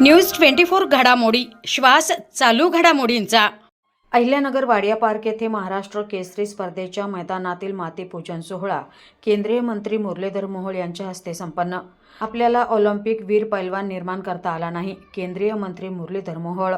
News twenty four घडामोडी श्वास चालू घडामोडींचा. अहिल्यानगर वाडिया पार्क येथे महाराष्ट्र केसरी स्पर्धेच्या मैदानातील मातीपूजन सोहळा केंद्रीय मंत्री मुरलीधर मोहोळ यांच्या हस्ते संपन्न. आपल्याला ऑलिम्पिक वीर पैलवान निर्माण करता आला नाही केंद्रीय मंत्री मुरलीधर मोहोळ.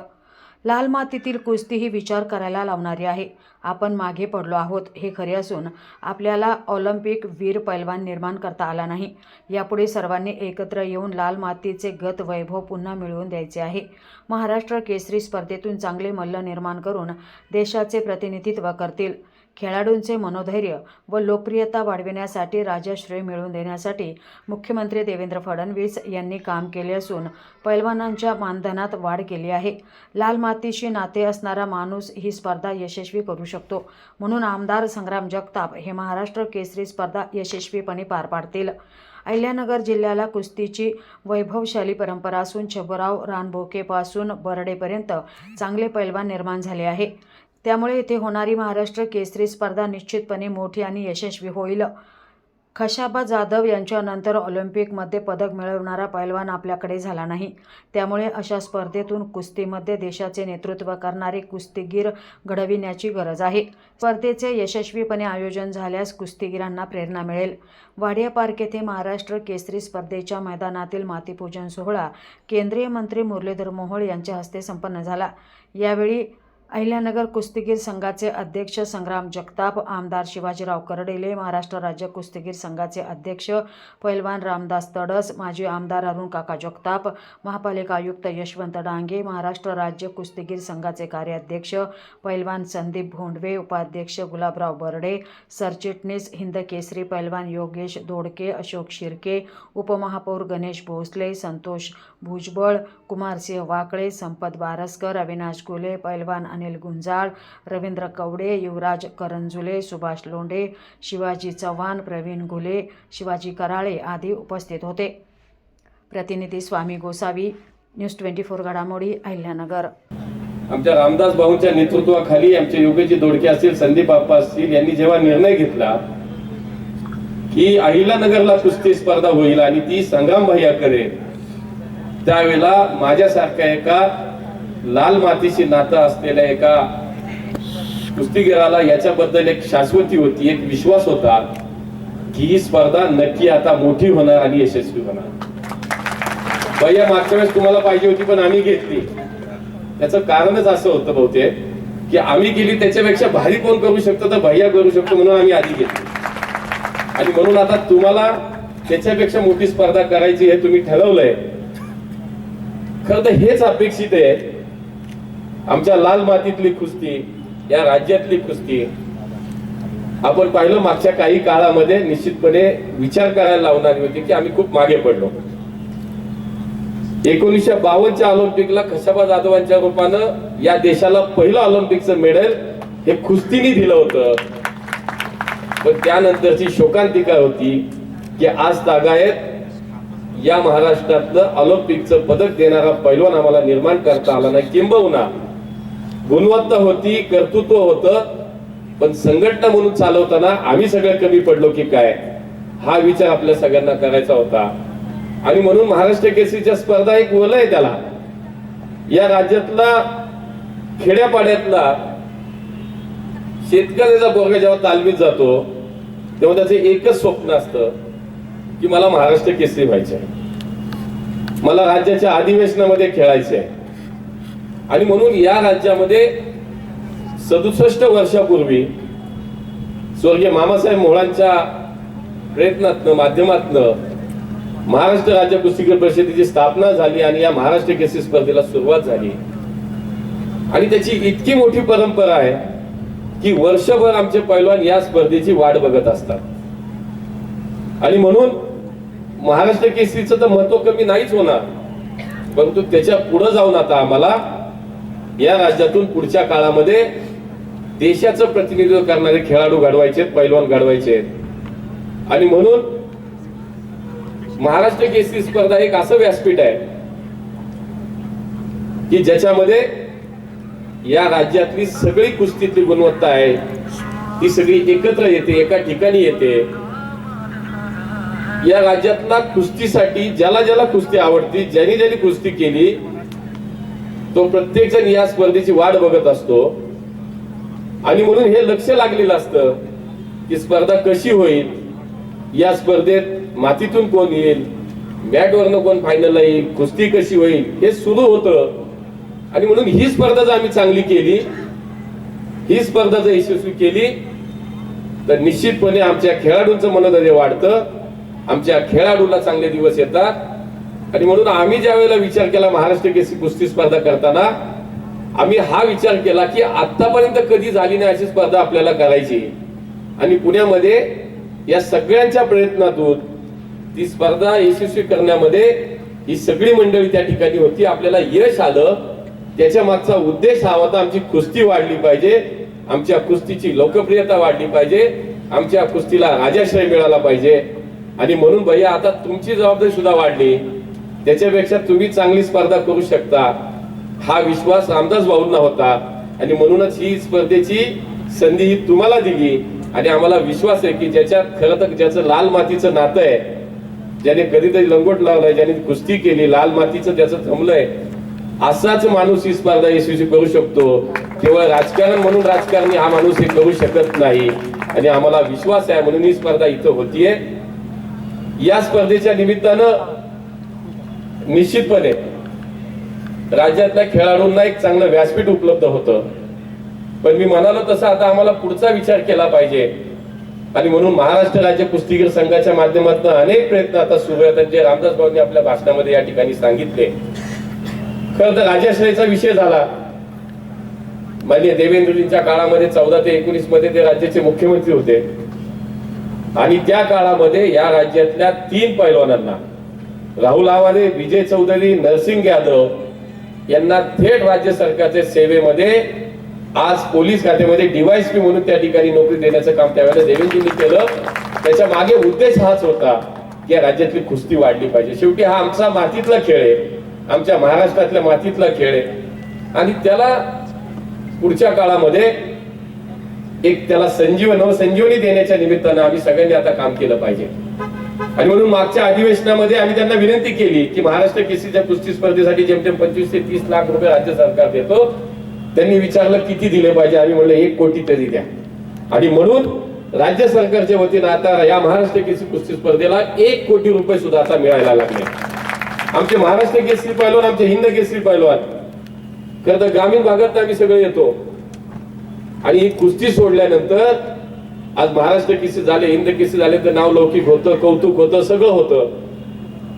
लाल मातीतील कुस्ती ही विचार करायला लावणारी आहे. आपण मागे पडलो आहोत हे खरे असून आपल्याला ऑलिम्पिक वीर पैलवान निर्माण करता आला नाही. यापुढे सर्वांनी एकत्र येऊन लाल मातीचे गत वैभव पुन्हा मिळवून द्यायचे आहे. महाराष्ट्र केसरी स्पर्धेतून चांगले मल्ल निर्माण करून देशाचे प्रतिनिधित्व करतील. खेळाडूंचे मनोधैर्य व लोकप्रियता वाढविण्यासाठी राजश्रेय मिळवून देण्यासाठी मुख्यमंत्री देवेंद्र फडणवीस यांनी काम केले असून पैलवानांच्या मानधनात वाढ केली आहे. लाल मातीशी नाते असणारा माणूस ही स्पर्धा यशस्वी करू शकतो. म्हणून आमदार संग्राम जगताप हे महाराष्ट्र केसरी स्पर्धा यशस्वीपणे पार पाडतील. अहिल्यानगर जिल्ह्याला कुस्तीची वैभवशाली परंपरा असून छबराव रानभोकेपासून बरडेपर्यंत चांगले पैलवान निर्माण झाले आहे. त्यामुळे येथे होणारी महाराष्ट्र केसरी स्पर्धा निश्चितपणे मोठी आणि यशस्वी होईल. खशाबा जाधव यांच्यानंतर ऑलिम्पिकमध्ये पदक मिळवणारा पैलवान आपल्याकडे झाला नाही. त्यामुळे अशा स्पर्धेतून कुस्तीमध्ये देशाचे नेतृत्व करणारे कुस्तीगीर घडविण्याची गरज आहे. स्पर्धेचे यशस्वीपणे आयोजन झाल्यास कुस्तीगीरांना प्रेरणा मिळेल. वाडिया पार्क येथे महाराष्ट्र केसरी स्पर्धेच्या मैदानातील मातीपूजन सोहळा केंद्रीय मंत्री मुरलीधर मोहोळ यांच्या हस्ते संपन्न झाला. यावेळी अहिल्यानगर कुस्तीगीर संघाचे अध्यक्ष संग्राम जगताप आमदार शिवाजीराव करडेले महाराष्ट्र राज्य कुस्तीगीर संघाचे अध्यक्ष पैलवान रामदास तडस माजी आमदार अरुण काका जगताप महापालिका आयुक्त यशवंत डांगे महाराष्ट्र राज्य कुस्तीगीर संघाचे कार्याध्यक्ष पैलवान संदीप भोंडवे उपाध्यक्ष गुलाबराव बर्डे सरचिटणीस हिंद केसरी पैलवान योगेश दोडके अशोक शिर्के उपमहापौर गणेश भोसले संतोष भुजबळ कुमारसिंह वाकळे संपत बारसकर अविनाश गुले पैलवान अनिल गुंजाळ रवींद्र कवडे युवराज करंजुले सुभाष लोंढे शिवाजी चव्हाण प्रवीण घुले शिवाजी कराळे आदी उपस्थित होते. प्रतिनिधी Swami Gosavi news twenty four घडामोडी अहिल्यानगर. आमच्या रामदास भाऊंच्या नेतृत्वाखाली आमचे योगेजी दोडके असतील संदीप बाप्पा असतील यांनी जेव्हा निर्णय घेतला की अहिल्यानगरला कुस्ती स्पर्धा होईल आणि ती संग्राम भैया करेल त्यावेळेला माझ्यासारख्या एका लाल मातीशी नातं असलेल्या एका कुस्तीगिराला याच्याबद्दल एक शाश्वती होती एक विश्वास होता की ही स्पर्धा नक्की आता मोठी होणार आणि यशस्वी होणार. भैया मागच्या वेळेस तुम्हाला पाहिजे होती पण आम्ही घेतली. त्याचं कारणच असं होतं बहुतेक की आम्ही गेली त्याच्यापेक्षा भारी कोण करू शकतो तर भैया करू शकतो म्हणून आम्ही आधी घेतली. आणि म्हणून आता तुम्हाला त्याच्यापेक्षा मोठी स्पर्धा करायची हे तुम्ही ठरवलंय. खरं तर हेच अपेक्षित आहे आमच्या लाल मातीतली कुस्ती या राज्यातली कुस्ती आपण पाहिलं मागच्या काही काळामध्ये निश्चितपणे विचार करायला लावणारी होती की आम्ही खूप मागे पडलो. एकोणीसशे बावनच्या ऑलिम्पिकला खशाबा जाधवांच्या रूपानं या देशाला पहिलं ऑलिम्पिकचं मेडल हे कुस्तीने दिलं होतं. पण त्यानंतरची शोकांतिका होती की आज तागायत या महाराष्ट्रातलं ऑलिम्पिकचं पदक देणारा पैलवान आम्हाला निर्माण करता आला नाही किंबहुना गुणवत्ता होती कर्तृत्व होतं पण संघटना म्हणून चालवताना आम्ही सगळं कमी पडलो की काय? हा विचार आपल्या सगळ्यांना करायचा होता. आणि म्हणून महाराष्ट्र केसरीच्या स्पर्धा एक ओलं आहे त्याला. या राज्यातला खेड्यापाड्यातला शेतकऱ्याचा पोरगा जेव्हा तालमीत जातो तेव्हा त्याचं एकच स्वप्न असतं की मला महाराष्ट्र केसरी व्हायचं आहे मला राज्याच्या अधिवेशनामध्ये खेळायचं आहे आणि म्हणून या राज्यामध्ये सदुसष्ट वर्षापूर्वी स्वर्गीय मामासाहेब मोहळांच्या प्रयत्नातनं माध्यमातनं महाराष्ट्र राज्य कुस्तीगीर परिषदेची स्थापना झाली आणि या महाराष्ट्र केसरी स्पर्धेला सुरुवात झाली. आणि त्याची इतकी मोठी परंपरा आहे की वर्षभर आमचे पैलवान या स्पर्धेची वाट बघत असतात. आणि म्हणून महाराष्ट्र केसरीचं तर महत्त्व कमी नाहीच होणार. परंतु त्याच्या पुढे जाऊन आता आम्हाला या राज्यातून पुढच्या काळामध्ये देशाचं प्रतिनिधित्व करणारे खेळाडू घडवायचे पैलवान घडवायचे आणि म्हणून महाराष्ट्र केसरी स्पर्धा एक असं व्यासपीठ आहे की ज्याच्यामध्ये या राज्यातली सगळी कुस्तीतली गुणवत्ता आहे. ती सगळी एकत्र येते एका ठिकाणी येते. या राज्यातला कुस्तीसाठी ज्याला ज्याला कुस्ती आवडती ज्यांनी ज्यांनी कुस्ती केली तो प्रत्येक जण या स्पर्धेची वाट बघत असतो. आणि म्हणून हे लक्ष लागलेलं असतं की स्पर्धा कशी होईल? या स्पर्धेत मातीतून कोण येईल? मॅटवरनं कोण फायनलला येईल? कुस्ती कशी होईल? हे सुरू होतं. आणि म्हणून ही स्पर्धा जर आम्ही चांगली केली ही स्पर्धा जर यशस्वी केली तर निश्चितपणे आमच्या खेळाडूंचं मनोधैर्य वाढतं. आमच्या खेळाडूला चांगले दिवस येतात. आणि म्हणून आम्ही ज्या वेळेला विचार केला महाराष्ट्र केसरी कुस्ती स्पर्धा करताना आम्ही हा विचार केला की आतापर्यंत कधी झाली नाही अशी स्पर्धा आपल्याला करायची आणि पुण्यामध्ये या सगळ्यांच्या प्रयत्नातून ती स्पर्धा यशस्वी करण्यामध्ये ही सगळी मंडळी त्या ठिकाणी होती. आपल्याला यश आलं. त्याच्या मागचा उद्देश हा होता आमची कुस्ती वाढली पाहिजे. आमच्या कुस्तीची लोकप्रियता वाढली पाहिजे. आमच्या कुस्तीला राजाश्रय मिळाला पाहिजे. आणि म्हणून भैया आता तुमची जबाबदारी सुद्धा वाढली. त्याच्यापेक्षा तुम्ही चांगली स्पर्धा करू शकता हा विश्वास रामदास भाऊंना होता. आणि म्हणूनच ही स्पर्धेची संधी ही तुम्हाला दिली. आणि आम्हाला विश्वास आहे की ज्याच्यात खरं तर ज्याचं लाल मातीचं नातं आहे ज्याने कधीतरी लंगोट लावलाय ज्याने कुस्ती केली लाल मातीचं त्याचं जमलंय असाच माणूस ही स्पर्धा यशस्वी करू शकतो. केवळ राजकारण म्हणून राजकारणी हा माणूस हे करू शकत नाही. आणि आम्हाला विश्वास आहे म्हणून ही स्पर्धा इथं होतीये. या स्पर्धेच्या निमित्तानं निश्चितपणे राज्यातल्या खेळाडूंना एक चांगलं व्यासपीठ उपलब्ध होतं. पण मी म्हणालो तसं आता आम्हाला पुढचा विचार केला पाहिजे. आणि म्हणून महाराष्ट्र राज्य कुस्तीगीर संघाच्या माध्यमातून अनेक प्रयत्न आता सुरू आहेत. आणि जे रामदास भाऊंनी आपल्या भाषणामध्ये या ठिकाणी सांगितले. खरं तर राजाश्रयचा विषय झाला. माननीय देवेंद्रजींच्या काळामध्ये चौदा ते एकोणीसमध्ये ते राज्याचे मुख्यमंत्री होते. आणि त्या काळामध्ये या राज्यातल्या तीन पैलवानांना राहुल आवारे विजय चौधरी नरसिंग यादव यांना थेट राज्य सरकारच्या सेवेमध्ये आज पोलीस खात्यामध्ये डीवायसपी म्हणून त्या ठिकाणी नोकरी देण्याचं काम त्यावेळेला देवेंद्रजींनी केलं. त्याच्यामागे उद्देश हाच होता की या राज्यातली कुस्ती वाढली पाहिजे. शेवटी हा आमचा मातीतला खेळ आहे. आमच्या महाराष्ट्रातल्या मातीतला खेळ आहे. आणि त्याला पुढच्या काळामध्ये एक त्याला संजीव नवसंजीवनी देण्याच्या निमित्तानं आम्ही सगळ्यांनी आता काम केलं पाहिजे. आणि म्हणून मागच्या अधिवेशनामध्ये आम्ही त्यांना विनंती केली की महाराष्ट्र केसीच्या कुस्ती स्पर्धेसाठी जेमतेम पंचवीस ते तीस लाख रुपये राज्य सरकार देतो. त्यांनी विचारलं किती दिले पाहिजे? आम्ही म्हणलं एक कोटी तरी द्या. आणि म्हणून राज्य सरकारच्या वतीनं आता या महाराष्ट्र केसी कुस्ती स्पर्धेला एक कोटी रुपये सुद्धा आता मिळायला लागले. आमचे महाराष्ट्र केसरी पैलवान आमचे हिंद केसरी पैलवान. खरं तर ग्रामीण भागात आम्ही सगळे येतो. आणि ही कुस्ती सोडल्यानंतर आज महाराष्ट्र केसरी झाले हिंद केसरी झाले तर नाव लौकिक होतं कौतुक होतं सगळं होतं.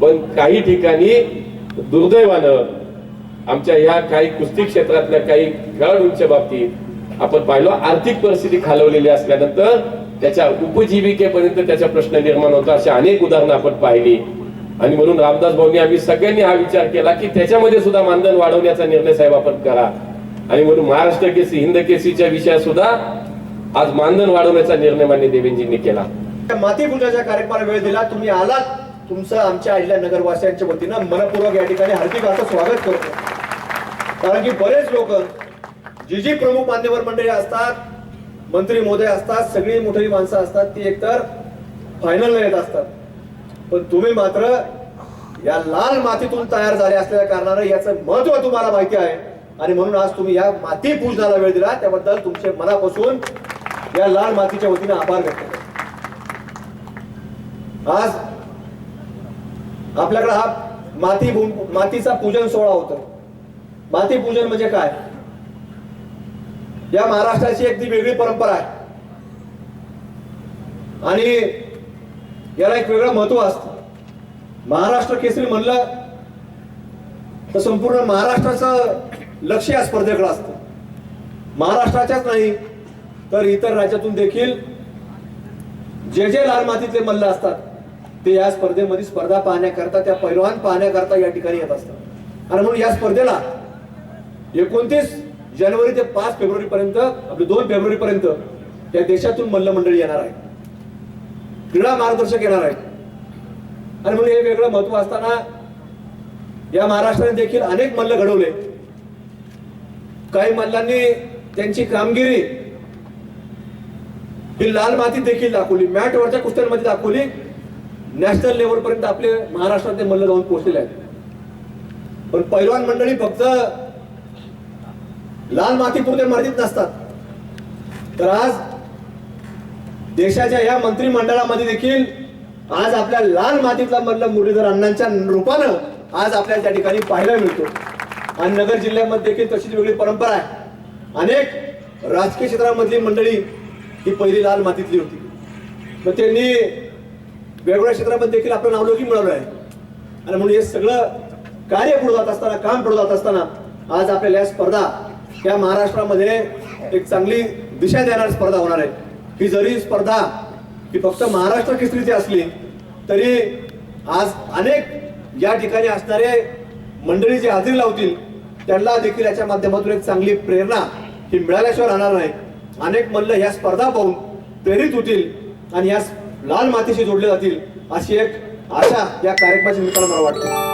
पण काही ठिकाणी दुर्दैवानं आमच्या ह्या काही कुस्ती क्षेत्रातल्या काही खेळाडूंच्या बाबतीत आपण पाहिलो आर्थिक परिस्थिती खालवलेली असल्यानंतर त्याच्या उपजीविकेपर्यंत त्याचा प्रश्न निर्माण होता अशा अनेक उदाहरणं आपण पाहिली. आणि म्हणून रामदास भाऊनी आम्ही सगळ्यांनी हा विचार केला की त्याच्यामध्ये सुद्धा मानधन वाढवण्याचा निर्णय साहेब आपण करा. आणि म्हणून महाराष्ट्र केसी हिंद केसीच्या विषयात सुद्धा आज मानधन वाढवण्याचा निर्णय मान्य देवेंजींनी केला. त्या कार्यक्रमाला वेळ दिला तुम्ही आलात. तुमचं आमच्या आईल्या नगरवासियांच्या वतीनं मनपूर्वक या ठिकाणी हार्दिक असं स्वागत करतो. कारण की बरेच लोक जी जी प्रमुख मान्यवर मंडळी असतात मंत्री मोदय असतात सगळी मोठी माणसं असतात ती एकतर फायनलला येत असतात. पण तुम्ही मात्र या लाल मातीतून तयार झाले असलेल्या कारणानं याचं महत्त्व तुम्हाला माहिती आहे. आणि म्हणून आज तुम्ही या माती पूजनाला वेळ दिला त्याबद्दल तुमचे मनापासून या लाल मातीच्या वतीनं आभार व्यक्त करतो. आज आपल्याकडे हा माती भूम- मातीचा पूजन सोहळा होतो. माती पूजन म्हणजे काय? या महाराष्ट्राची एक ती वेगळी परंपरा आहे. आणि याला एक वेगळं महत्त्व असतं. महाराष्ट्र केसरी म्हणलं तर संपूर्ण महाराष्ट्राचं लक्ष या स्पर्धेकडे असतं. महाराष्ट्राच्याच नाही तर इतर राज्यातून देखील जे जे लाल मातीतले मल्ल असतात ते या स्पर्धेमध्ये स्पर्धा पाहण्याकरता त्या पैलवान पाहण्याकरता या ठिकाणी येत असतात. आणि म्हणून या स्पर्धेला एकोणतीस जानेवारी ते पाच फेब्रुवारी पर्यंत आपले दोन फेब्रुवारी पर्यंत या देशातून मल्ल मंडळी येणार आहे क्रीडा मार्गदर्शक येणार आहे आणि म्हणून हे वेगळं महत्त्व असताना या महाराष्ट्राने देखील अनेक मल्ल घडवले. काही मल्लांनी त्यांची कामगिरी ही लाल माती देखील दाखवली. मॅटवरच्या कुस्त्यांमध्ये दाखवली. नॅशनल लेवलपर्यंत आपले महाराष्ट्रातले मल्ल जाऊन पोहोचलेले आहेत. पण पैलवान मंडळी फक्त लाल मातीपुरते मातीत नसतात. तर आज देशाच्या या मंत्रिमंडळामध्ये देखील आज आपल्या लाल मातीतला मल्ल मुरलीधर अण्णांच्या रूपानं आज आपल्याला त्या ठिकाणी पाहायला मिळतो. आणि नगर जिल्ह्यामध्ये देखील तशीच वेगळी परंपरा आहे. अनेक राजकीय क्षेत्रामधली मंडळी ही पहिली लाल मातीतली होती. मग त्यांनी वेगवेगळ्या क्षेत्रामध्ये देखील आपलं नावलौकिक मिळवलं आहे. आणि म्हणून हे सगळं कार्य पुढे जात असताना काम पुढे जात असताना आज आपल्याला या स्पर्धा या महाराष्ट्रामध्ये एक चांगली दिशा देणारी स्पर्धा होणार आहे. ही जरी स्पर्धा ही फक्त महाराष्ट्र केसरीची असली तरी आज अनेक या ठिकाणी असणारे मंडळी जे हजेरी लावतील त्यांना देखील याच्या माध्यमातून एक चांगली प्रेरणा ही मिळाल्याशिवाय राहणार नाही. अनेक मल्ल ह्या स्पर्धा पाहून प्रेरित होतील आणि या लाल मातीशी जोडले जातील अशी एक आशा या कार्यक्रमाच्या निमित्तानं मला वाटते.